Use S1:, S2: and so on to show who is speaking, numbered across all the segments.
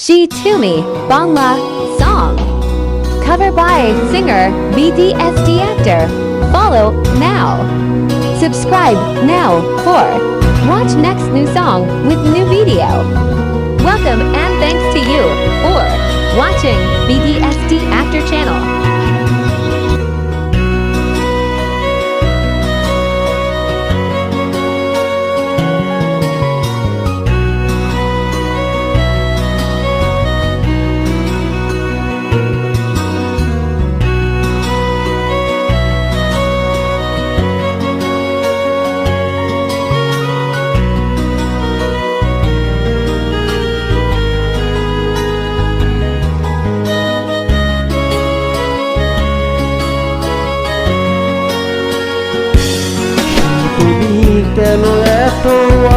S1: She to me, Bangla song. Cover by singer BDSD actor. Follow now. Subscribe now for watch next new song with new video. Welcome and thanks to you for watching BDSD actor channel.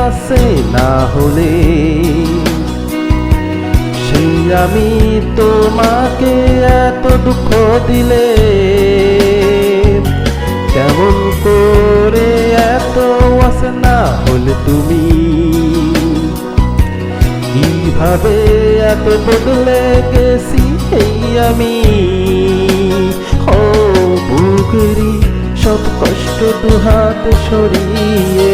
S2: আসে না হলে সেই আমি তোমাকে এত দুঃখ দিলে কেমন করে এত আছে না হলে তুমি? কীভাবে এত বদলে গেছি এই আমি? ও সব কষ্ট দুহাত সরিয়ে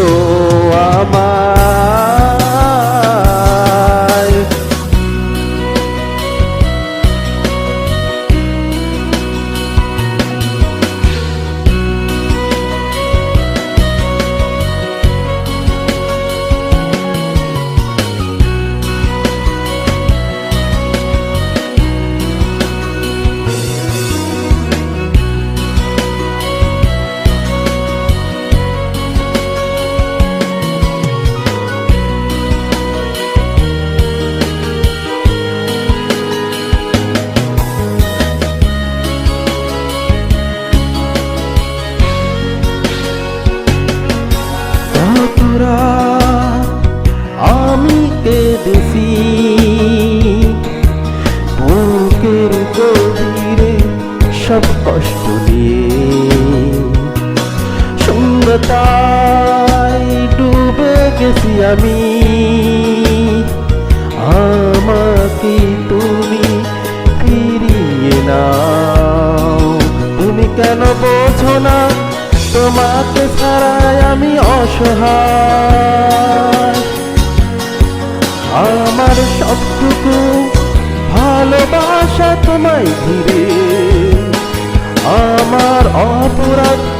S2: amar. আমি। আমাকে তুমি ফিরিয়ে নাও। তুমি কেন বোঝো না? তোমাকে ছাড়াই আমি অসহায়। আমার সবটুকু ভালোবাসা তোমায় ঘিরে। আমার অপরাধ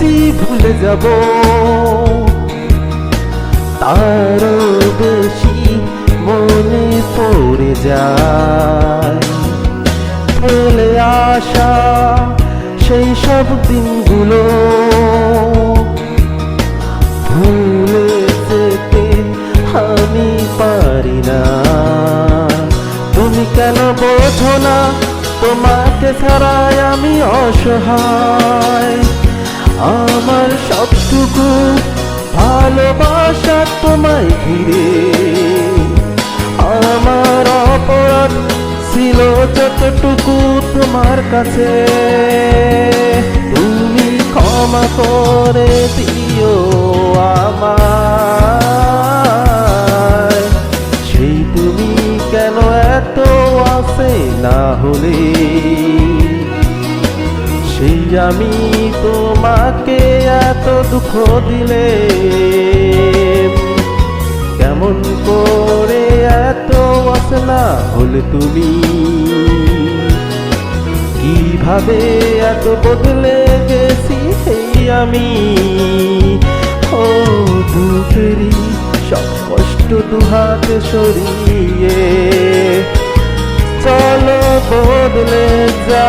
S2: ভুলে যাব। তারও বেশি মনে পড়ে যায়। ফেলে আসা সেই সব দিনগুলো। ভুলে যেতে আমি পারি না। তুমি কেন বোঝো না, তোমাকে ছাড়াই আমি অসহায়। আমার সবটুকু ভালোবাসা তোমায় ঘিরে। আমার অপরাধ ছিল যতটুকু তোমার কাছে। তুমি ক্ষমা করে দিও আমার সেই তুমি কেন এত আসে না হলে? আমি তোমাকে এত দুঃখ দিলে, কেমন করে এত না হলে তুমি? কীভাবে এত বদলে গেছি আমি? ও বুকেরই সব কষ্ট দুহাতে সরিয়ে, চলো বদলে যা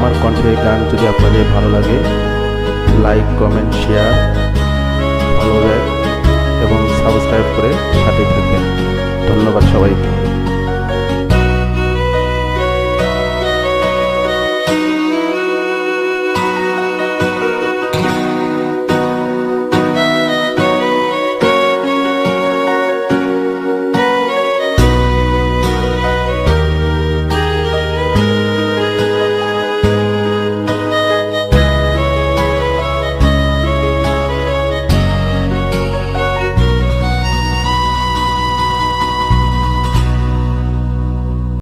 S2: আমার কণ্ঠের গান যদি আপনাদের ভালো লাগে, লাইক, কমেন্ট, শেয়ার ফলো এবং সাবস্ক্রাইব করে সাথে থাকবেন। ধন্যবাদ সবাইকে।